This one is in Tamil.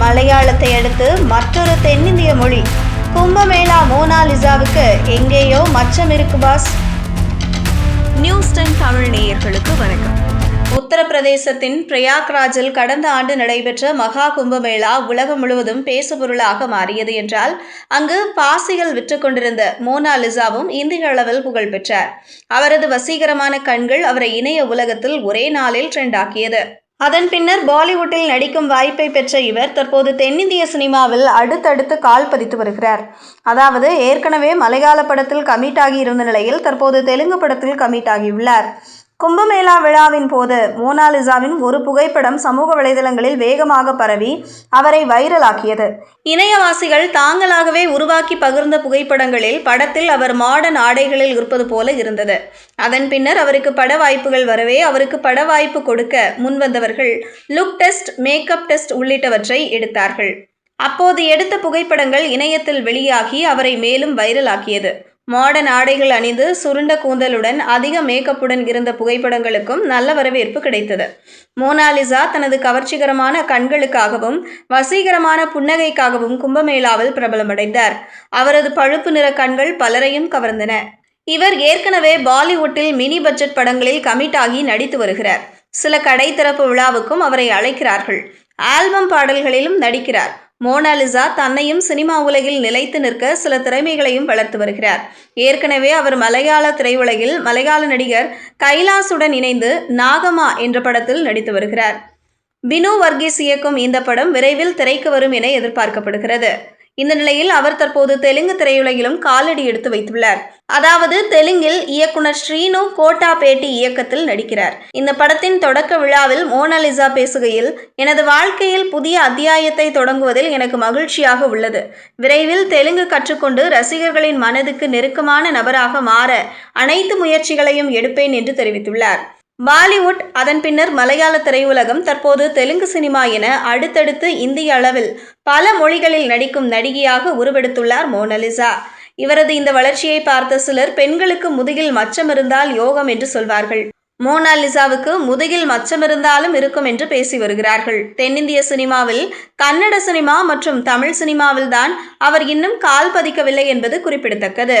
மலையாளத்தை அடுத்து மற்றொரு தென்னிந்திய மொழி. கும்பமேளா மோனாலிசாவுக்கு எங்கேயோ மச்சம் இருக்கு பாஸ். நியூஸ் டென் தமிழ் நேயர்களுக்கு வணக்கம். உத்தரப்பிரதேசத்தின் பிரயாக்ராஜில் கடந்த ஆண்டு நடைபெற்ற மகா கும்பமேளா உலகம் முழுவதும் பேசுபொருளாக மாறியது என்றால் அங்கு பாசிகள் விற்று கொண்டிருந்த மோனாலிசாவும் இந்திய அளவில் புகழ் பெற்றார். அவரது வசீகரமான கண்கள் அவரை இணைய உலகத்தில் ஒரே நாளில் ட்ரெண்ட் ஆக்கியது. அதன் பின்னர் பாலிவுட்டில் நடிக்கும் வாய்ப்பை பெற்ற இவர் தற்போது தென்னிந்திய சினிமாவில் அடுத்தடுத்து கால் பதித்து வருகிறார். அதாவது ஏற்கனவே மலையாள படத்தில் கமிட் ஆகி இருந்த நிலையில் தற்போது தெலுங்கு படத்தில் கமிட் ஆகியுள்ளார். கும்பமேளா விழாவின் போது மோனாலிசாவின் ஒரு புகைப்படம் சமூக வலைதளங்களில் வேகமாக பரவி அவரை வைரலாக்கியது. இணையவாசிகள் தாங்களாகவே உருவாக்கி பகிர்ந்த புகைப்படங்களில் படத்தில் அவர் மாடர்ன் ஆடைகளில் இருப்பது போல இருந்தது. அதன் பின்னர் அவருக்கு பட வாய்ப்புகள் வரவே அவருக்கு பட வாய்ப்பு கொடுக்க முன்வந்தவர்கள் லுக் டெஸ்ட் மேக்கப் டெஸ்ட் உள்ளிட்டவற்றை எடுத்தார்கள். அப்போது எடுத்த புகைப்படங்கள் இணையத்தில் வெளியாகி அவரை மேலும் வைரலாக்கியது. மாடர்ன் ஆடைகள் அணிந்து சுருண்ட கூந்தலுடன் அதிக மேக்கப்புடன் இருந்த புகைப்படங்களுக்கும் நல்ல வரவேற்பு கிடைத்தது. மோனாலிசா தனது கவர்ச்சிகரமான கண்களுக்காகவும் வசீகரமான புன்னகைக்காகவும் கும்பமேளாவில் பிரபலமடைந்தார். அவரது பழுப்பு நிற கண்கள் பலரையும் கவர்ந்தன. இவர் ஏற்கனவே பாலிவுட்டில் மினி பட்ஜெட் படங்களில் கமிட் ஆகி நடித்து வருகிறார். சில கடை திறப்பு விழாவுக்கும் அவரை அழைக்கிறார்கள். ஆல்பம் பாடல்களிலும் நடிக்கிறார். மோனாலிசா தன்னையும் சினிமா உலகில் நிலைத்து நிற்க சில திறமைகளையும் வளர்த்து வருகிறார். ஏற்கனவே அவர் மலையாள திரையுலகில் மலையாள நடிகர் கைலாசுடன் இணைந்து நாகமா என்ற படத்தில் நடித்து வருகிறார். பினு வர்கீஸ் இயக்கும் இந்த படம் விரைவில் திரைக்கு வரும் என எதிர்பார்க்கப்படுகிறது. இந்த நிலையில் அவர் தற்போது தெலுங்கு திரையுலகிலும் காலடி எடுத்து வைத்துள்ளார். அதாவது தெலுங்கில் இயக்குனர் ஸ்ரீனு கோட்டா பேட்டி இயக்கத்தில் நடிக்கிறார். இந்த படத்தின் தொடக்க விழாவில் மோனாலிசா பேசுகையில் எனது வாழ்க்கையில் புதிய அத்தியாயத்தை தொடங்குவதில் எனக்கு மகிழ்ச்சியாக உள்ளது. விரைவில் தெலுங்கு கற்றுக்கொண்டு ரசிகர்களின் மனதுக்கு நெருக்கமான நபராக மாற அனைத்து முயற்சிகளையும் எடுப்பேன் என்று தெரிவித்துள்ளார். பாலிவுட் அதன் பின்னர் மலையாள திரையுலகம் தற்போது தெலுங்கு சினிமா என அடுத்தடுத்து இந்திய அளவில் பல மொழிகளில் நடிக்கும் நடிகையாக உருவெடுத்துள்ளார் மோனலிசா. இவரது இந்த வளர்ச்சியை பார்த்த சிலர் பெண்களுக்கு முதுகில் மச்சம் இருந்தால் யோகம் என்று சொல்வார்கள். மோனாலிசாவுக்கு முதுகில் மச்சம் இருந்தாலும் இருக்கும் என்று பேசி வருகிறார்கள். தென்னிந்திய சினிமாவில் கன்னட சினிமா மற்றும் தமிழ் சினிமாவில் தான் அவர் இன்னும் கால் பதிக்கவில்லை என்பது குறிப்பிடத்தக்கது.